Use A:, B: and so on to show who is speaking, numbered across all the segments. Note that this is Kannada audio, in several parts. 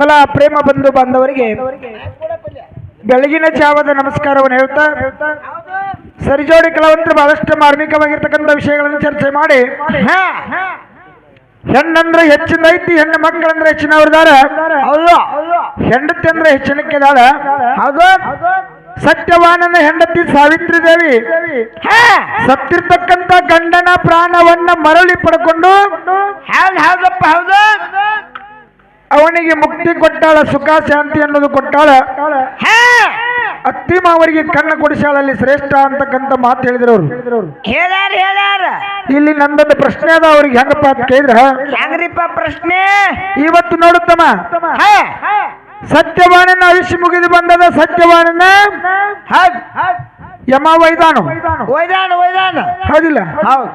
A: ಕಲಾ ಪ್ರೇಮ ಬಂಧು ಬಾಂಧವರಿಗೆ ಬೆಳಗಿನ ಜಾವದ ನಮಸ್ಕಾರವನ್ನು ಹೇಳ್ತಾ, ಸರಿಜೋಡಿ ಕಲಾವಂತರು ಬಹಳಷ್ಟು ಮಾರ್ಮಿಕವಾಗಿರ್ತಕ್ಕಂಥ ವಿಷಯಗಳನ್ನು ಚರ್ಚೆ ಮಾಡಿ. ಹೆಣ್ಣಂದ್ರೆ ಹೆಚ್ಚಿನ ಐತಿ, ಹೆಣ್ಣು ಮಕ್ಕಳಂದ್ರೆ ಹೆಚ್ಚಿನವ್ರದಾರ ಹೆಂಡತಿ ಅಂದ್ರೆ ಹೆಚ್ಚಿನಕ್ಕಿದಾಳ
B: ಹೌದು
A: ಸತ್ಯವಾನನ ಹೆಂಡತಿ ಸಾವಿತ್ರಿ ದೇವಿ. ಸತ್ತಿರ್ತಕ್ಕಂಥ ಗಂಡನ ಪ್ರಾಣವನ್ನ ಮರಳಿ ಪಡ್ಕೊಂಡು.
B: ಹೌದು ಹೌದಪ್ಪ ಹೌದು.
A: ಅವನಿಗೆ ಮುಕ್ತಿ ಕೊಟ್ಟಾಳ ಸುಖ ಶಾಂತಿ ಅನ್ನೋದು ಕೊಟ್ಟಾಳ. ಅತ್ತಿಮ ಅವರಿಗೆ ಕಣ್ಣು ಕೊಡಿಸಾಳಲ್ಲಿ ಶ್ರೇಷ್ಠ ಅಂತಕ್ಕಂತ ಮಾತು ಹೇಳಿದ್ರು ಅವರು
B: ಹೇಳ್ಯಾರ ಹೇಳ್ಯಾರ.
A: ಇಲ್ಲಿ ನಂದೊಂದು ಪ್ರಶ್ನೆ ಅದ ಅವ್ರಿಗೆ ಹೆಂಗಪ್ಪ ಅಂತ ಕೇಳಿದ್ರ?
B: ಹೆಂಗ್ರಿಪ್ಪ ಪ್ರಶ್ನೆ?
A: ಇವತ್ತು ನೋಡುತ್ತಮ್ಮ.
B: ಹಾ!
A: ಸತ್ಯವಾನನ ಆಯುಷ್ಯ ಮುಗಿದು ಬಂದದ
B: ಸತ್ಯವಾಣನ?
A: ಯಮ ವೈದಾನು.
B: ವೈದಾನು ವೈದಾನ.
A: ಹೌದಿಲ್ಲ?
B: ಹೌದ್.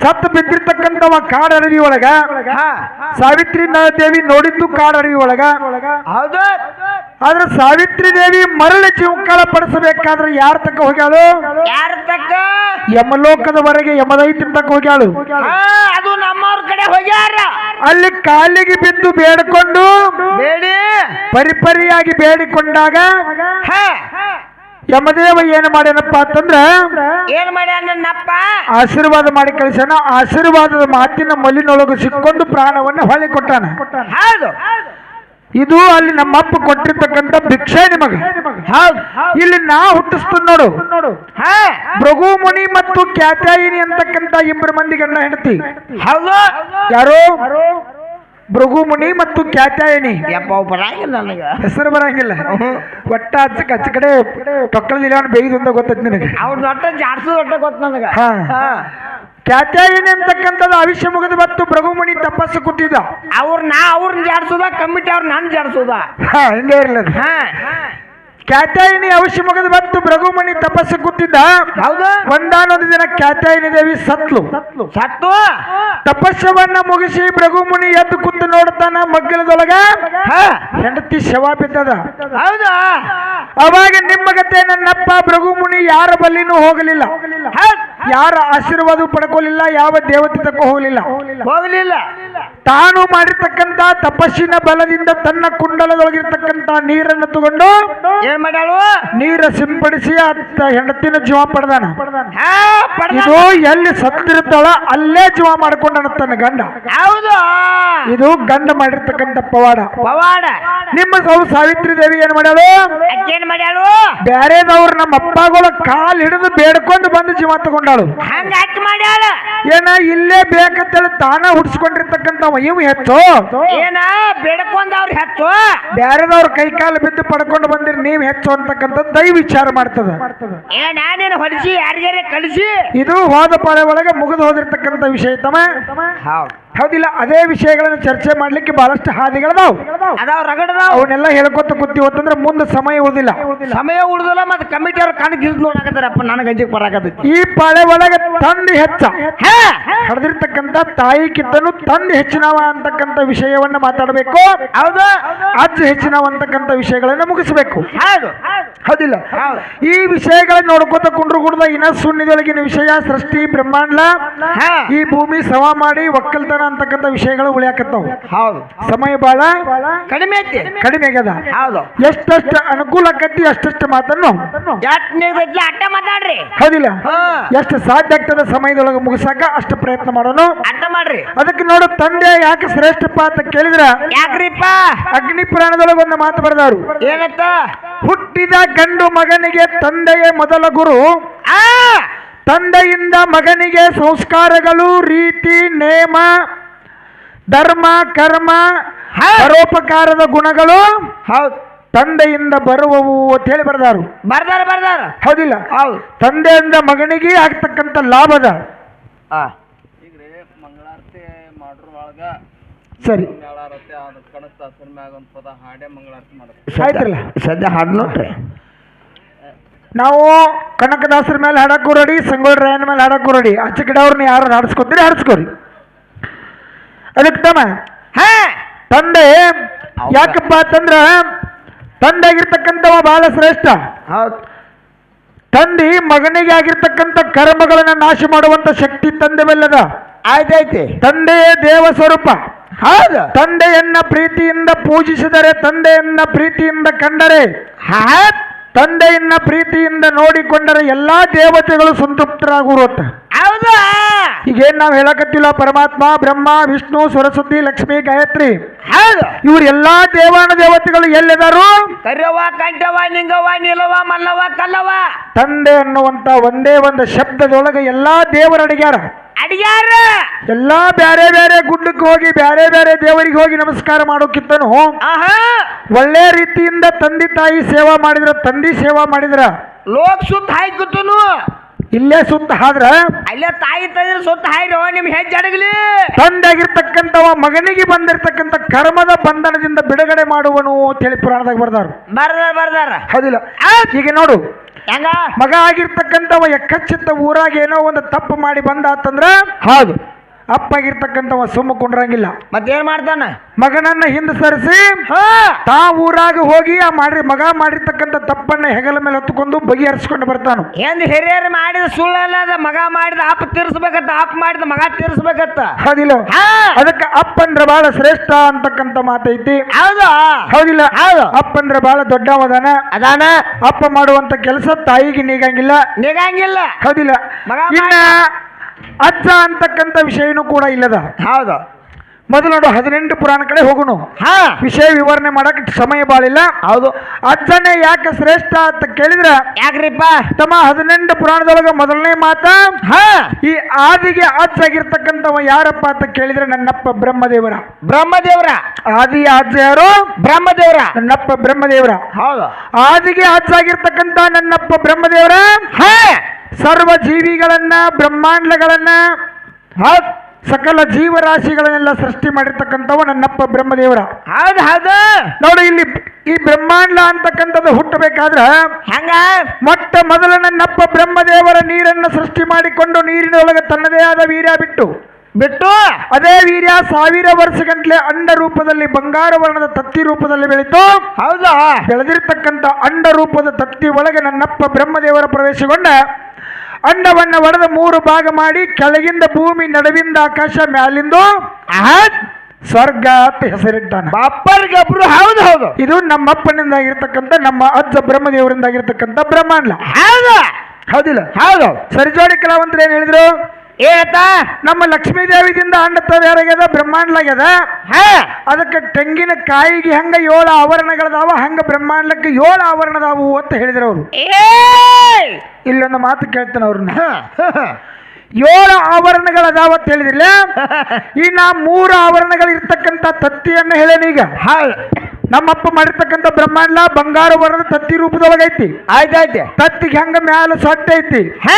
A: ಸತ್ತು ಬಿದ್ದಿರ್ತಕ್ಕಂಥವ ಕಾಡ ಅಡವಿ ಒಳಗ ಸಾವಿತ್ರಿ ದೇವಿ ನೋಡಿದ್ದು ಕಾಡ ಅಡವಿ ಒಳಗ
B: ಹೌದು.
A: ಆದ್ರೆ ಸಾವಿತ್ರಿ ದೇವಿ ಮರಳಿ ಜೀವಕಾಲ ಪಡಿಸಬೇಕಾದ್ರೆ ಯಾರ ತಕ್ಕ ಹೋಗ್ಯಾಳು?
B: ಯಾರ ತಕ್ಕ?
A: ಯಮಲೋಕದವರೆಗೆ ಯಮದೈತ್ರಿ ತಕ್ಕ ಹೋಗ್ಯಾಳು.
B: ಅದು ನಮ್ಮವ್ರ ಕಡೆ ಹೋಗ್ಯಾರ.
A: ಅಲ್ಲಿ ಕಾಲಿಗೆ ಬಿದ್ದು ಬೇಡಿಕೊಂಡು
B: ಬೇಡಿ.
A: ಪರಿಪರಿಯಾಗಿ ಬೇಡಿಕೊಂಡಾಗ ಯಮದೇವ ಏನು ಮಾಡ್ಯಾನಪ್ಪ ಅಂತಂದ್ರೆ
B: ಏನ್ ಮಾಡ್ಯಾನಪ್ಪ
A: ಆಶೀರ್ವಾದ ಮಾಡಿ ಕಳಿಸ್ಯಾನ. ಆಶೀರ್ವಾದದ ಮಾತಿನ ಮಲ್ಲಿನೊಳಗೆ ಸಿಕ್ಕೊಂಡು ಪ್ರಾಣವನ್ನ ಹೊಳೆ ಕೊಟ್ಟಾನ.
B: ಹೌದು.
A: ಇದು ಅಲ್ಲಿ ನಮ್ಮಪ್ಪ ಕೊಟ್ಟಿರ್ತಕ್ಕಂತ ಭಿಕ್ಷೆ ನಿಮಗೆ. ಇಲ್ಲಿ ನಾ ಹುಟ್ಟಿಸ್ತು ನೋಡು.
B: ಹಾ.
A: ಭೃಗು ಮುನಿ ಮತ್ತು ಕ್ಯಾತಾಯಿನಿ ಅಂತಕ್ಕಂತ ಇಬ್ಬರು ಮಂದಿ ಗಂಡ ಹೆಂಡತಿ.
B: ಹೌದು.
A: ಯಾರು? ಭೃಗು ಮುನಿ ಮತ್ತು ಕ್ಯಾತಾಯಿನಿ
B: ಯಪ್ಪ ಬರಂಗಿಲ್ಲ ನನಗ.
A: ಹೆಸರು ಬರಂಗಿಲ್ಲ. ಒಟ್ಟ ಹಚ್ಚ ಹಚ್ಚ ಕಡೆ ತೊಕ್ಕಳದಿಲ್ಲ ಬೇಯ್ದು ಅಂತ ಗೊತ್ತೈತಿ ನಿನಗೆ.
B: ಅವ್ರ ದೊಡ್ಡ ಜಾಡ್ಸು ದೊಡ್ಡ ಗೊತ್ತ ನನಗೆ.
A: ಹಾ.
B: ಹಾ.
A: ಕ್ಯಾತ್ಯಾಯಿನಿ ಅಂತಕ್ಕಂಥದ್ದು ಅವಿಷ್ಯ ಮುಗಿದು ಬತ್ತು ಪ್ರಭುಮಣಿ ತಪಸ್ಸು ಕೂತಿದ್ದ.
B: ಅವ್ರ ನಾ ಅವ್ರನ್ನ ಜಾಡ್ಸೋದ ಕಮಿಟಿ ಅವ್ರ ನಾನು ಜಾಡ್ಸೋದ.
A: ಹಿಂಗೆ ಇರ್ಲದ
B: ಹಾ.
A: ಕ್ಯಾತ್ಯಾಯಿನಿ ಅವಶ್ಯ ಮುಗಿದು ಬಂತು ಭೃಗುಮಣಿ ತಪಸ್ಸು ಕೂತಿದ್ದ.
B: ಹೌದು.
A: ಒಂದಾನೊಂದು ದಿನ ಕ್ಯಾತ್ಯಾಯಿನಿ ದೇವಿ ಸತ್ಲು.
B: ಸತ್ತು
A: ತಪಸ್ಸವನ್ನ ಮುಗಿಸಿ ಭೃಗುಮುನಿ ಎದ್ದು ಕೂತು ನೋಡ್ತಾನ ಮಗ್ಗಲದೊಳಗ.
B: ಹಾ.
A: ಹೆಂಡತಿ ಶವ ಬಿದ್ದದ.
B: ಹೌದು?
A: ಅವಾಗ ನಿಮ್ಮ ಗತೆ ನನ್ನಪ್ಪ ಭೃಗುಮುನಿ ಯಾರ ಬಲ್ಲಿನೂ ಹೋಗಲಿಲ್ಲ. ಯಾರ ಆಶೀರ್ವಾದ ಪಡ್ಕೊಳ್ಳಿಲ್ಲ ಯಾವ ದೇವತೆ ತಕ್ಕ ಹೋಗಲಿಲ್ಲ.
B: ಹೋಗಲಿಲ್ಲ.
A: ತಾನು ಮಾಡಿರ್ತಕ್ಕಂತ ತಪಸ್ಸಿನ ಬಲದಿಂದ ತನ್ನ ಕುಂಡಲದೊಳಗಿರ್ತಕ್ಕಂತ ನೀರನ್ನು ತಗೊಂಡು
B: ಏನ್ ಮಾಡ್ಯಾಳು
A: ನೀರ ಸಿಂಪಡಿಸಿ ಅತ್ತ ಹೆಂಡತಿನ ಜೀವ ಪಡೆದಾನ. ಇದು ಎಲ್ಲಿ ಸತ್ತಿರ್ತಾಳ ಅಲ್ಲೇ ಜೀವ ಮಾಡ್ಕೊಂಡನ ತನ್ನ ಗಂಡ.
B: ಹೌದು.
A: ಇದು ಗಂಡ ಮಾಡಿರ್ತಕ್ಕಂಥ ಪವಾಡ.
B: ಪವಾಡ.
A: ನಿಮ್ಮ ಸೌ ಸಾವಿತ್ರಿ ದೇವಿ ಏನ್ ಮಾಡ್ಯಾಳು?
B: ಏನ್ ಮಾಡ್ಯಾಳು?
A: ಬ್ಯಾರೆದವ್ರ ನಮ್ಮ ಅಪ್ಪಗಳ ಕಾಲ್ ಹಿಡಿದು ಬೇಡ್ಕೊಂಡು ಬಂದು ಜೀವ ತಗೊಂಡಾಳು.
B: ಮಾಡ್ಯಾಳ.
A: ಏನ ಇಲ್ಲೇ ಬೇಕಂತೇಳಿ ತಾನ ಹುಡ್ಸ್ಕೊಂಡಿರ್ತಕ್ಕಂಥ ಇವು ಹೆಚ್ಚು.
B: ಏನ ಬೇಡ್ಕೊಂಡವ್ರ ಹೆಚ್ಚು.
A: ಬ್ಯಾರೆದವ್ರ ಕೈ ಕಾಲು ಬಿದ್ದು ಪಡ್ಕೊಂಡು ಬಂದಿರಿ ನೀವ್ ಹೆಚ್ಚು ಅಂತಕ್ಕಂಥ ದೈ ವಿಚಾರ ಮಾಡ್ತದ.
B: ಏ ನಾನೇನು ಹೊಲಿಸಿ ಯಾರಿಗಾರ ಕಳಿಸಿ?
A: ಇದು ಹೋದ ಪಾಳೆ ಒಳಗೆ ಮುಗಿದು ಹೋದಿರ್ತಕ್ಕಂಥ ವಿಷಯ ತಮ್ಮ.
B: ಹೌದು.
A: ಹೌದಿಲ್ಲ ಅದೇ ವಿಷಯಗಳನ್ನು ಚರ್ಚೆ ಮಾಡ್ಲಿಕ್ಕೆ ಬಹಳಷ್ಟು ಹಾದಿಗಳದಾವ್.
B: ಅದಾವ ರಗಡದಾವ.
A: ಅವನ್ನೆಲ್ಲ ಹೇಳ್ಕೊತ ಅಂತಂದ್ರೆ ಮುಂದೆ ಸಮಯ ಉಳಿದಿಲ್ಲ.
B: ಸಮಯ ಉಳಿದಿಲ್ಲ ಮತ್ತೆ ಕಮಿಟಿ ಅವ್ರ ಕಣ್ ಗಿಲ್ದು ನೋಡಕತ್ತಾರಪ್ಪ ನನಗೆ ಗಂಜಿಗೆ ಬರಾಕತ್ತೈತಿ
A: ಈ ಪಾಳೆ ಒಳಗೆ ತಂದು ಹೆಚ್ಚ. ಹಡ್ದಿರ್ತಕ್ಕಂಥ ತಾಯಿ ಕಿತ್ತನು ತಂದು ಹೆಚ್ಚಿನವ ಅಂತಕ್ಕಂಥ ವಿಷಯವನ್ನ ಮಾತಾಡಬೇಕು.
B: ಹೌದು.
A: ಅಜ್ಜ ಹೆಚ್ಚಿನವ ಅಂತಕ್ಕಂಥ ವಿಷಯಗಳನ್ನ ಮುಗಿಸಬೇಕು.
B: ಹೌದು
A: ಹೌದಿಲ್ಲ. ಈ ವಿಷಯಗಳನ್ನ ನೋಡ್ಕೋತ ಕುಂಡ್ರು ಕುಡ್ದ ಇನ್ನ ಶೂನ್ಯದೊಳಗಿನ ವಿಷಯ ಸೃಷ್ಟಿ ಬ್ರಹ್ಮಾಂಡ ಈ ಭೂಮಿ ಸವ ಮಾಡಿ ಒಕ್ಕಲ್ತನ ಅಂತಕ್ಕಂಥ ವಿಷಯಗಳು ಉಳಿಯಾಕತ್ತಾವ.
B: ಹೌದು.
A: ಸಮಯ ಬಾಳ
B: ಕಡಿಮೆ ಐತಿ.
A: ಕಡಿಮೆ ಆಗ್ಯದ.
B: ಹೌದು.
A: ಎಷ್ಟೆಷ್ಟು ಅನುಕೂಲ ಆಕತಿ ಅಷ್ಟಷ್ಟು ಮಾತನ್ನು.
B: ಅಟ್ಟ ಮಾತಾಡ್ರಿ.
A: ಹೌದಿಲ್ಲ. ಎಷ್ಟು ಸಾಧ್ಯ ಆಗ್ತದ ಸಮಯದೊಳಗೆ ಮುಗಿಸಾಕ ಅಷ್ಟು ಪ್ರಯತ್ನ ಮಾಡೋನು.
B: ಅರ್ಥ ಮಾಡ್ರಿ.
A: ಅದಕ್ಕೆ ನೋಡು ತಂದೆ ಯಾಕೆ ಶ್ರೇಷ್ಠಪ್ಪ ಅಂತ ಕೇಳಿದ್ರ?
B: ಯಾಕ್ರಿಪ್ಪ?
A: ಅಗ್ನಿ ಪುರಾಣದೊಳಗೆ ಒಂದು ಮಾತು ಬರೆದವರು.
B: ಏನತ್ತ?
A: ಹುಟ್ಟಿದ ಗಂಡು ಮಗನಿಗೆ ತಂದೆಯೇ ಮೊದಲ ಗುರು.
B: ಆ!
A: ತಂದೆಯಿಂದ ಮಗನಿಗೆ ಸಂಸ್ಕಾರಗಳು ರೀತಿ ನೇಮ ಧರ್ಮ ಕರ್ಮ. ಪರೋಪಕಾರದ ಗುಣಗಳು
B: ಹೌದು.
A: ತಂದೆಯಿಂದ ಬರುವವು ಅಂತ ಹೇಳಿ ಬರೆದಾರು.
B: ಬರ್ದಾರ ಬರ್ದಾರ.
A: ಹೌದಿಲ್ಲ?
B: ಹೌದು.
A: ತಂದೆಯಿಂದ ಮಗನಿಗೆ ಆಗ್ತಕ್ಕಂಥ ಲಾಭದ
B: ಆ
C: ಈಗ ರೀ ಮಂಗಳಾರತಿ ಮಾಡ್ರ ಒಳಗ
A: ಸರಿ
C: ಮಂಗಳಾರತಿ ಅದ್ರ ಕಣಸ್ತ ಹಸಿರ ಮ್ಯಾಗ ಒಂದು ಪದ ಹಾಡೇ ಮಂಗಳಾರತಿ ಮಾಡ್ಬೇಕು
A: ಆಯ್ತಲ್ಲ.
B: ಸದ್ಯ ಹಾಡು ನೋಡ್ರಿ.
A: ನಾವು ಕನಕದಾಸರ ಮೇಲೆ ಹಾಡಕ್ಕೂ ರೆಡಿ ಸಂಗೊಳ್ಳಿ ರಾಯನ ಮೇಲೆ ಹಾಡಕ್ಕೂ ರೆಡಿ ಅಚ್ಚ ಕಡೆ ಅವ್ರನ್ನ ಯಾರು ಹಾಡಿಸ್ಕೊತೀರಿ ಹಾಡಿಸ್ಕೋರಿ. ಅದಕ್ಕೆ ತಮ್ಮ
B: ಹಾ!
A: ತಂದೆ ಯಾಕಪ್ಪ ಅಂತಂದ್ರ ತಂದೆ ಆಗಿರ್ತಕ್ಕಂಥವ ಬಹಳ ಶ್ರೇಷ್ಠ
B: ಹೌದು.
A: ತಂದೆ ಮಗನಿಗೆ ಆಗಿರ್ತಕ್ಕಂಥ ಕರ್ಮಗಳನ್ನ ನಾಶ ಮಾಡುವಂತ ಶಕ್ತಿ ತಂದೆ ಬೆಲ್ಲದ
B: ಆಯ್ತೈತಿ.
A: ತಂದೆಯೇ ದೇವ ಸ್ವರೂಪ
B: ಹೌದು.
A: ತಂದೆಯನ್ನ ಪ್ರೀತಿಯಿಂದ ಪೂಜಿಸಿದರೆ ತಂದೆಯನ್ನ ಪ್ರೀತಿಯಿಂದ ಕಂಡರೆ ತಂದೆಯನ್ನ ಪ್ರೀತಿಯಿಂದ ನೋಡಿಕೊಂಡರೆ ಎಲ್ಲಾ ದೇವತೆಗಳು ಸಂತೃಪ್ತರಾಗುವಂತ
B: ಹೌದಾ.
A: ಈಗೇನ್ ನಾವು ಹೇಳಕತ್ತಿಲ್ಲ ಪರಮಾತ್ಮ ಬ್ರಹ್ಮ ವಿಷ್ಣು ಸರಸ್ವತಿ ಲಕ್ಷ್ಮಿ ಗಾಯತ್ರಿ.
B: ಹೌದು.
A: ಇವ್ರ ಎಲ್ಲಾ ದೇವಾನ ದೇವತೆಗಳು ಎಲ್ಲಿದಾರು?
B: ಕರ್ಯವ ಕಂಠವ ನಿಂಗವ ನಿಲವ ಮಲ್ಲವ ಕಲ್ಲವ
A: ತಂದೆ ಅನ್ನುವಂತ ಒಂದೇ ಒಂದು ಶಬ್ದದೊಳಗೆ ಎಲ್ಲಾ ದೇವರ ಅಡಿಗ್ಯಾರ
B: ಅಡಿಯಾರ.
A: ಎಲ್ಲಾ ಬ್ಯಾರೆ ಬ್ಯಾರೆ ಗುಡ್ಡಕ್ಕೆ ಹೋಗಿ ಬ್ಯಾರೆ ಬ್ಯಾರೆ ದೇವರಿಗೆ ಹೋಗಿ ನಮಸ್ಕಾರ ಮಾಡೋಕ್ಕಿಂತನು
B: ಆಹಾ.
A: ಒಳ್ಳೆ ರೀತಿಯಿಂದ ತಂದೆ ತಾಯಿ ಸೇವಾ ಮಾಡಿದ್ರ ತಂದಿ ಸೇವಾ ಮಾಡಿದ್ರ.
B: ಲೋಕ ಸುತ್ತ ಹಾಯ್ಕುತ್ತನು
A: ಇಲ್ಲೇ ಸುತ್ತ ಆದ್ರ
B: ಅಲ್ಲೇ ತಾಯಿ ತಂದ್ರೆ ಸುತ್ತ ಹಾಯ್ರೋ ನಿಮ್ ಹೆಜ್ಜೆ
A: ತಂದಾಗಿರ್ತಕ್ಕಂಥವ ಮಗನಿಗೆ ಬಂದಿರ್ತಕ್ಕಂಥ ಕರ್ಮದ ಬಂಧನದಿಂದ ಬಿಡುಗಡೆ ಮಾಡುವನು ಅಂತ ಹೇಳಿ ಪುರಾಣದಾಗ ಬರ್ದಾರ.
B: ಬರ್ದಾರ ಬರ್ದಾರ.
A: ಹೌದಿಲ್ಲ. ಈಗ ನೋಡು.
B: ಹೆಂಗ?
A: ಮಗ ಆಗಿರ್ತಕ್ಕಂಥವ ಎಕ್ಕಚ್ಚಿತ್ತ ಊರಾಗ ಏನೋ ಒಂದು ತಪ್ಪು ಮಾಡಿ ಬಂದ ಅಂತಂದ್ರ
B: ಹೌದು.
A: ಅಪ್ಪ ಆಗಿರ್ತಕ್ಕಂಥವ ಸುಮ್ಮ ಕುಂಡ್ರಂಗಿಲ್ಲ.
B: ಮತ್ತೇನ್ ಮಾಡ್ತಾನ?
A: ಮಗನನ್ನ ಹಿಂದೆ ಸರಿಸಿ ತಾ ಊರಾಗ ಹೋಗಿ ಆ ಮಾಡಿ ಮಗ ಮಾಡಿರ್ತಕ್ಕಂಥ ತಪ್ಪನ್ನ ಹೆಗಲ ಮೇಲೆ ಹೊತ್ತುಕೊಂಡು ಬಗೆಹರಿಸ್ಕೊಂಡು ಬರ್ತಾನು.
B: ಎಂದ್ ಹಿರಿಯರು ಮಾಡಿದ ಸುಳ್ಳಲ್ಲ ಅದ ಮಗ ಮಾಡಿದ ಅಪ್ಪ ತೀರ್ಸ್ಬೇಕತ್ತ ಅಪ್ಪ ಮಾಡಿದ ಮಗ ತೀರ್ಸ್ಬೇಕತ್ತ?
A: ಹೌದಿಲ್ಲ. ಅದಕ್ಕೆ ಅಪ್ಪಂದ್ರ ಬಹಳ ಶ್ರೇಷ್ಠ ಅಂತಕ್ಕಂಥ ಮಾತೈತಿ.
B: ಹೌದು?
A: ಹೌದಿಲ್ಲ.
B: ಹೌದು.
A: ಅಪ್ಪಂದ್ರ ಬಹಳ ದೊಡ್ಡವದಾನ.
B: ಅದಾನ?
A: ಅಪ್ಪ ಮಾಡುವಂತ ಕೆಲಸ ತಾಯಿಗೆ ನೀಗಂಗಿಲ್ಲ.
B: ನೀಗಂಗಿಲ್ಲ.
A: ಹೌದಿಲ್ಲ.
B: ಮಗ
A: ಅಜ್ಜ ಅಂತಕ್ಕಂಥ ವಿಷಯನೂ ಕೂಡ ಇಲ್ಲದ.
B: ಹೌದ.
A: ಮೊದಲು ನೋಡು ಹದಿನೆಂಟು ಪುರಾಣ ಕಡೆ ಹೋಗುನು.
B: ಹಾ.
A: ವಿಷಯ ವಿವರಣೆ ಮಾಡಕ್ ಸಮಯ ಬಾಳಿಲ್ಲ.
B: ಹೌದು.
A: ಅಜ್ಜನೇ ಯಾಕೆ ಶ್ರೇಷ್ಠ ಅಂತ ಕೇಳಿದ್ರೆ
B: ಯಾಕ್ರಿಪ್ಪ?
A: ತಮ್ಮ ಹದಿನೆಂಟು ಪುರಾಣದೊಳಗ ಮೊದಲನೇ ಮಾತ
B: ಹಾ.
A: ಈ ಆದಿಗೆ ಅಜ್ಜ ಆಗಿರ್ತಕ್ಕಂಥವ ಯಾರಪ್ಪ ಅಂತ ಕೇಳಿದ್ರೆ ನನ್ನಪ್ಪ ಬ್ರಹ್ಮದೇವರ.
B: ಬ್ರಹ್ಮದೇವರ?
A: ಆದಿ ಅಜ್ಜ ಯಾರು?
B: ಬ್ರಹ್ಮದೇವರ.
A: ನನ್ನಪ್ಪ ಬ್ರಹ್ಮದೇವರ.
B: ಹೌದು.
A: ಆದಿಗೆ ಅಜ್ಜ ಆಗಿರ್ತಕ್ಕಂಥ ನನ್ನಪ್ಪ ಬ್ರಹ್ಮದೇವರ?
B: ಹಾ.
A: ಸರ್ವ ಜೀವಿಗಳನ್ನ ಬ್ರಹ್ಮಾಂಡಗಳನ್ನ ಸಕಲ ಜೀವರಾಶಿಗಳನ್ನೆಲ್ಲ ಸೃಷ್ಟಿ ಮಾಡಿರ್ತಕ್ಕಂಥವ ನನ್ನಪ್ಪ ಬ್ರಹ್ಮದೇವರ.
B: ಹೌದು ಹೌದು.
A: ನೋಡಿ ಇಲ್ಲಿ ಈ ಬ್ರಹ್ಮಾಂಡ ಅಂತಕ್ಕಂಥದ್ದು ಹುಟ್ಟಬೇಕಾದ್ರೆ
B: ಹಂಗ?
A: ಮೊಟ್ಟ ಮೊದಲು ನನ್ನಪ್ಪ ಬ್ರಹ್ಮದೇವರ ನೀರನ್ನು ಸೃಷ್ಟಿ ಮಾಡಿಕೊಂಡು ನೀರಿನೊಳಗೆ ತನ್ನದೇ ಆದ ವೀರ್ಯ ಬಿಟ್ಟು
B: ಬಿಟ್ಟು?
A: ಅದೇ ವೀರ್ಯ ಸಾವಿರ ವರ್ಷಗಂಟ್ಲೆ ಅಂಡ ರೂಪದಲ್ಲಿ ಬಂಗಾರ ವರ್ಣದ ತತ್ತಿ ರೂಪದಲ್ಲಿ ಬೆಳೀತು
B: ಹೌದಾ.
A: ಬೆಳೆದಿರ್ತಕ್ಕಂಥ ಅಂಡ ರೂಪದ ತತ್ತಿ ಒಳಗೆ ನನ್ನಪ್ಪ ಬ್ರಹ್ಮದೇವರ ಪ್ರವೇಶಗೊಂಡ ಅಂಡವನ್ನ ಒಡೆದ ಮೂರು ಭಾಗ ಮಾಡಿ ಕೆಳಗಿಂದ ಭೂಮಿ ನಡುವಿಂದ ಆಕಾಶ ಮ್ಯಾಲಿಂದು ಸ್ವರ್ಗ ಅಂತ ಹೆಸರಿಟ್ಟಾನೆ.
B: ಬಪ್ಪರ್ ಒಬ್ರು ಹೌದು ಹೌದು.
A: ಇದು ನಮ್ಮಪ್ಪನಿಂದ ಆಗಿರ್ತಕ್ಕಂಥ ನಮ್ಮ ಅಜ್ಜ ಬ್ರಹ್ಮದೇವರಿಂದ ಆಗಿರ್ತಕ್ಕಂಥ ಬ್ರಹ್ಮಾಂಡ.
B: ಹೌದು.
A: ಹೌದಿಲ್ಲ?
B: ಹೌದು
A: ಸರಿಜೋಡಿ ಕಲಾವಂತರು ಏನ್ ಹೇಳಿದ್ರು?
B: ಏನತ್ತ
A: ನಮ್ಮ ಲಕ್ಷ್ಮೀ ದೇವಿದಿಂದ ತಯಾರಾಗ್ಯದ ಬ್ರಹ್ಮಾಂಡ್ಲಾಗ್ಯದ?
B: ಹಾ!
A: ಅದಕ್ಕೆ ತೆಂಗಿನ ಕಾಯಿಗೆ ಹಂಗ ಏಳು ಆವರಣಗಳದಾವ ಹಂಗ ಬ್ರಹ್ಮಾಂಡಕ್ಕೆ ಏಳು ಆವರಣದಾವು ಅಂತ ಹೇಳಿದ್ರು ಅವರು. ಇಲ್ಲೊಂದು ಮಾತು ಕೇಳ್ತಾನೆ ಅವ್ರನ್ನ.
B: ಹ, ಹ, ಹ.
A: ಏಳು ಆವರಣಗಳದಾವ ಅಂತ ಹೇಳಿದ್ರಲ್ಲ? ಈ ನಾ ಮೂರು ಆವರಣಗಳು ಇರ್ತಕ್ಕಂಥ ತತ್ತಿಯನ್ನು ಹೇಳೇನೀಗ
B: ಹೌದು
A: ನಮ್ಮಪ್ಪ ಮಾಡಿರ್ತಕ್ಕಂಥ ಬ್ರಹ್ಮಾಂಡ ಬಂಗಾರ ವರ್ಣದ ತತ್ತಿ ರೂಪದೊಳಗೈತಿ.
B: ಆಯ್ತಾಯ್ತೆ
A: ತತ್ತಿಗೆ ಹೆಂಗ ಮ್ಯಾಲ ಸೊಟ್ಟ ಐತಿ.
B: ಹಾ.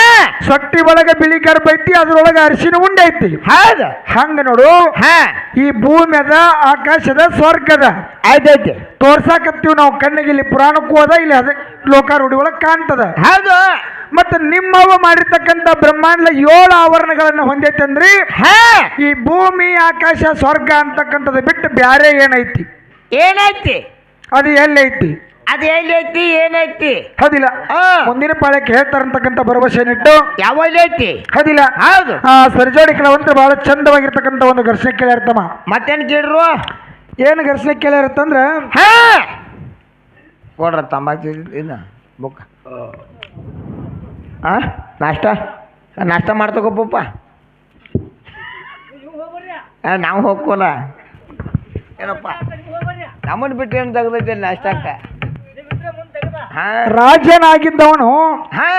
A: ಸೊಟ್ಟಿ ಒಳಗ ಬಿಳಿ ಕರ್ಬ ಐತಿ ಅದ್ರೊಳಗ ಅರಿಶಿನ ಉಂಡೆ ಐತಿ.
B: ಹೌದು.
A: ಹಂಗ ನೋಡು.
B: ಹಾ.
A: ಈ ಭೂಮಿ ಅದ ಆಕಾಶದ ಸ್ವರ್ಗದ
B: ಆಯ್ತಾಯ್ತೆ
A: ತೋರ್ಸಾಕತ್ತೀವಿ ನಾವು ಕಣ್ಣಿಗೆ ಇಲ್ಲಿ ಪುರಾಣಕ್ಕೂ ಅದ ಇಲ್ಲಿ ಅದ ಲೋಕಾರೂಢಿ ಒಳಗೆ ಕಾಣ್ತದ.
B: ಹೌದು.
A: ಮತ್ತೆ ನಿಮ್ಮವ ಮಾಡಿರ್ತಕ್ಕಂಥ ಬ್ರಹ್ಮಾಂಡ ಏಳು ಆವರಣಗಳನ್ನು ಹೊಂದೈತೆ ಅಂದ್ರಿ
B: ಹಾ.
A: ಈ ಭೂಮಿ ಆಕಾಶ ಸ್ವರ್ಗ ಅಂತಕ್ಕಂಥದ್ದು ಬಿಟ್ಟು ಬ್ಯಾರೆ ಏನೈತಿ?
B: ಏನೈತಿ?
A: ಅದು ಎಲ್ಲೈತಿ.
B: ಅದು ಎಲ್ಲೈತಿ ಏನೈತಿ?
A: ಹದಿಲ್ಲ ಮುಂದಿನ ಪಾಳ್ಯಕ್ಕೆ ಹೇಳ್ತಾರಂತಕ್ಕಂಥ ಭರವಸೆನಿಟ್ಟು
B: ಯಾವಲ್ಲೈತಿ
A: ಹದಿಲ್ಲ
B: ಹೌದು.
A: ಆ ಸರ್ಜಾಡಿ ಕೆಲವಂತ ಬಹಳ ಚಂದವಾಗಿರ್ತಕ್ಕಂಥ ಒಂದು ಘರ್ಷಣೆ ಕೇಳಿರ್ತಮ್ಮ
B: ಮತ್ತೇನ್ ಕೇಳ್ರು?
A: ಏನು ಘರ್ಷಣೆ ಕೇಳಿರುತ್ತಂದ್ರ
B: ಹಾ. ಕೊಡ್ರ ತಂಬಾಕು ಇನ್ನ ಬುಕ್ ಆ ನಾಷ್ಟ? ನಾಷ್ಟ ಮಾಡ್ತಕೊಪ್ಪ ನಾವು ಹೋಗ್ಕೋಲ ಏನಪ್ಪ? ನಮ್ಮನ್ನು ಬಿಟ್ಟು ಏನು ತೆಗ್ದೈತೆ ನಾಷ್ಟಕ್ಕ? ಹಾ.
A: ರಾಜನಾಗಿದ್ದವನು
B: ಹಾ.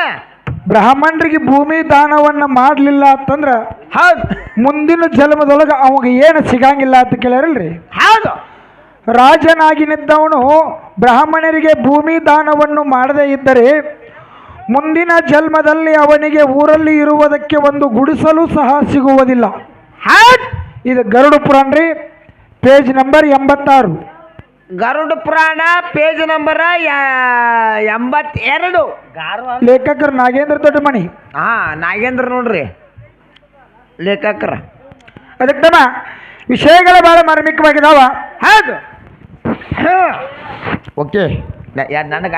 A: ಬ್ರಾಹ್ಮಣರಿಗೆ ಭೂಮಿ ದಾನವನ್ನ ಮಾಡಲಿಲ್ಲ ಅಂತಂದ್ರ
B: ಹೌದು.
A: ಮುಂದಿನ ಜನ್ಮದೊಳಗೆ ಅವಾಗ ಏನು ಸಿಗಂಗಿಲ್ಲ ಅಂತ ಕೇಳ್ಯಾರಲ್ರಿ?
B: ಹೌದು.
A: ರಾಜನಾಗಿ ನಿದ್ದವನು ಬ್ರಾಹ್ಮಣರಿಗೆ ಭೂಮಿ ದಾನವನ್ನು ಮಾಡದೇ ಇದ್ದರೆ ಮುಂದಿನ ಜನ್ಮದಲ್ಲಿ ಅವನಿಗೆ ಊರಲ್ಲಿ ಇರುವುದಕ್ಕೆ ಒಂದು ಗುಡಿಸಲು ಸಹ ಸಿಗುವುದಿಲ್ಲ. ಇದು ಗರುಡ ಪುರಾಣ ರೀ ಪೇಜ್ ನಂಬರ್ ಎಂಬತ್ತಾರು.
B: ಗರುಡ ಪುರಾಣ ಪೇಜ್ ನಂಬರ್ ಎಂಬತ್ತೆರಡು.
A: ಲೇಖಕರು ನಾಗೇಂದ್ರ ದೊಡ್ಡಮಣಿ.
B: ಹಾ ನಾಗೇಂದ್ರ ನೋಡ್ರಿ. ಲೇಖಕರ.
A: ಅದಕ್ಕೆ ತಮ್ಮ ವಿಷಯಗಳು ಬಹಳ ಮಾರ್ಮಿಕವಾಗಿದಾವ.
B: ಹೌದು. ಓಕೆ. ಯಾರು ನನಗ?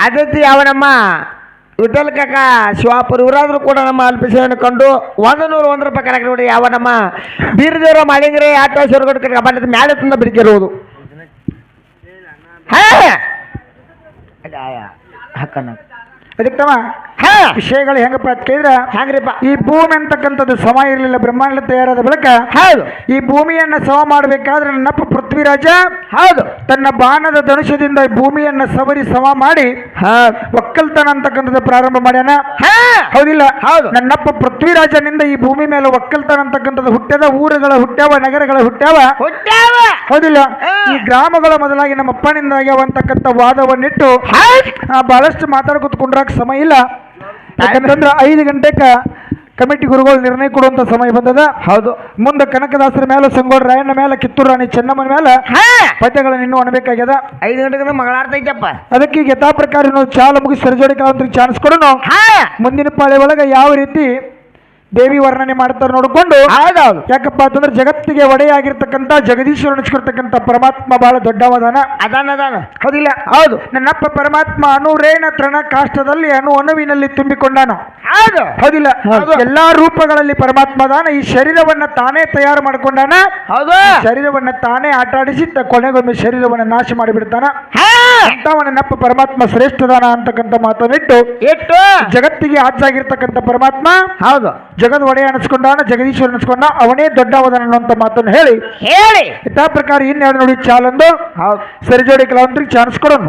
B: ಅದಕ್ಕೆ ಅವನಮ್ಮ ವಿಠಲ್ ಕಾಕ, ಶಿವಾಪುರ ಇವರಾದ್ರೂ ಕೂಡ ನಮ್ಮ ಅಲ್ಪಿಸನ್ನು ಕಂಡು ಒಂದು ನೂರು ಒಂದು ರೂಪಾಯಿ ಕರೆಕ್ಟ್ ನೋಡಿ ಯಾವ ನಮ್ಮ ಬೀರದೇವರ ಮಳೆಂಗ್ರೆ ಆಟೋ ಶಿವರ್ಗಡ್ ಕಡೆ ಬಂದ ಮ್ಯಾಲೆ ತಂದ ಬಿಡಿಕಿರುವುದು ಹಾಕನ
A: ಅದಕ್ಕೆ ತಮ್ಮ ವಿಷಯಗಳು ಹೆಂಗಪ್ಪ ಅಂತ ಕೇಳಿದ್ರ
B: ಹ್ಯಾಂಗ್ರಿಪ್ಪ
A: ಈ ಭೂಮಿ ಅಂತಕ್ಕಂಥದ್ದು ಸಮ ಇರಲಿಲ್ಲ ಬ್ರಹ್ಮಾಂಡ ತಯಾರಾದ ಬಳಿಕ
B: ಹೌದು.
A: ಈ ಭೂಮಿಯನ್ನ ಸಮ ಮಾಡಬೇಕಾದ್ರೆ ನನ್ನಪ್ಪ ಪೃಥ್ವಿರಾಜ
B: ಹೌದು.
A: ತನ್ನ ಬಾಣದ ಧನುಷದಿಂದ ಈ ಭೂಮಿಯನ್ನ ಸವರಿ ಸಮ ಮಾಡಿ ಒಕ್ಕಲ್ತನ ಅಂತಕ್ಕಂಥದ್ದು ಪ್ರಾರಂಭ ಮಾಡ್ಯಾನ? ಹೌದಿಲ್ಲ.
B: ಹೌದು.
A: ನನ್ನಪ್ಪ ಪೃಥ್ವಿರಾಜನಿಂದ ಈ ಭೂಮಿ ಮೇಲೆ ಒಕ್ಕಲ್ತನ ಅಂತಕ್ಕಂಥದ್ದು ಹುಟ್ಟದ ಊರುಗಳ ಹುಟ್ಟ್ಯಾವ ನಗರಗಳ ಹುಟ್ಟ್ಯಾವ?
B: ಹುಟ್ಟ್ಯಾವ.
A: ಹೌದಿಲ್ಲ. ಈ ಗ್ರಾಮಗಳ ಮೊದಲಾಗಿ ನಮ್ಮ ಅಪ್ಪನಿಂದ ಆಗ್ಯಾವ ಅಂತಕ್ಕಂಥ ವಾದವನ್ನಿಟ್ಟು ಬಹಳಷ್ಟು ಮಾತಾಡ್ಕೊತ ಕುಂಡ್ರಾಕ ಸಮಯ ಇಲ್ಲ. ಯಾಕಂತಂದ್ರ ಐದು ಗಂಟೆಕ ಕಮಿಟಿ ಗುರುಗಳು ನಿರ್ಣಯ ಕೊಡುವಂತ ಸಮಯ ಬಂದದ.
B: ಹೌದು.
A: ಮುಂದೆ ಕನಕದಾಸರ ಮೇಲೆ ಸಂಗೋಳ ರಾಯಣ್ಣ ಮೇಲೆ ಕಿತ್ತೂರು ರಾಣಿ ಚೆನ್ನಮ್ಮನ ಮೇಲೆ ಪದ್ಯಗಳನ್ನು ಇನ್ನೂ ಅಣಬೇಕಾಗ್ಯದ
B: ಐದು ಗಂಟೆಗೆ ಮಗಳಾಡ್ತೈತಪ್ಪ.
A: ಅದಕ್ಕೆ ಈಗ ಯಥಾ ಪ್ರಕಾರ ನಾವು ಚಾಲ ಮುಗಿಸಿ ಸರಿಜೋಡಿ ಕಾಲಂತ್ರಿಗೆ ಚಾನ್ಸ್ ಕೊಡೋಣ. ಮುಂದಿನ ಪಾಳಿ ಒಳಗೆ ಯಾವ ರೀತಿ ದೇವಿ ವರ್ಣನೆ ಮಾಡ್ತಾರೆ ನೋಡಿಕೊಂಡು. ಯಾಕಪ್ಪ ಅಂತಂದ್ರೆ ಜಗತ್ತಿಗೆ ಒಡೆಯಾಗಿರ್ತಕ್ಕಂಥ ಜಗದೀಶ್ವರ ನಡ್ಸ್ಕೊಡ್ತಕ್ಕಂತ ಪರಮಾತ್ಮ ಬಹಳ ದೊಡ್ಡವದಾನ.
B: ಅದಾನ ಅದಾನ.
A: ಹೌದಿಲ್ಲ? ಹೌದು. ನನ್ನಪ್ಪ ಪರಮಾತ್ಮ ಅನುರೇಣ ತೃಣ ಕಾಷ್ಟದಲ್ಲಿ ಅನು ಅನುವಿನಲ್ಲಿ ತುಂಬಿಕೊಂಡಾನ.
B: ಹೌದು.
A: ಹೌದಿಲ್ಲ? ಎಲ್ಲಾ ರೂಪಗಳಲ್ಲಿ ಪರಮಾತ್ಮ ದಾನ ಈ ಶರೀರವನ್ನ ತಾನೇ ತಯಾರು ಮಾಡ್ಕೊಂಡಾನ?
B: ಹೌದು.
A: ಶರೀರವನ್ನ ತಾನೇ ಆಟ ಆಡಿಸಿ ತ- ಕೊನೆಗೊಮ್ಮೆ ಶರೀರವನ್ನ ನಾಶ ಮಾಡಿಬಿಡ್ತಾನ.
B: ನನ್ನಪ್ಪ
A: ಪರಮಾತ್ಮ ಪರಮಾತ್ಮ ಶ್ರೇಷ್ಠದಾನ ಅಂತಕ್ಕಂಥ ಮಾತನ್ನಿಟ್ಟು
B: ಇಟ್ಟು.
A: ಜಗತ್ತಿಗೆ ಆಚಾಗಿರ್ತಕ್ಕಂಥ ಪರಮಾತ್ಮ
B: ಹೌದು.
A: ಜಗದ್ ಒಡೆಯ ಅನಿಸ್ಕೊಂಡಾನ ಜಗದೀಶ್ವರ ಅನಿಸ್ಕೊಂಡ ಅವನೇ ದೊಡ್ಡವದನ ಅನ್ನುವಂಥ ಮಾತನ್ನು ಹೇಳಿ.
B: ಹೇಳಿ.
A: ಯಥಾ ಪ್ರಕಾರ ಇನ್ನೆರಡು ನೋಡಿ ಚಾಲೊಂದು.
B: ಸರಿ
A: ಸರಿಜೋಡಿ ಕಲಾವಂತರಿಗೆ ಚಾನ್ಸ್ ಕೊಡೋಣ.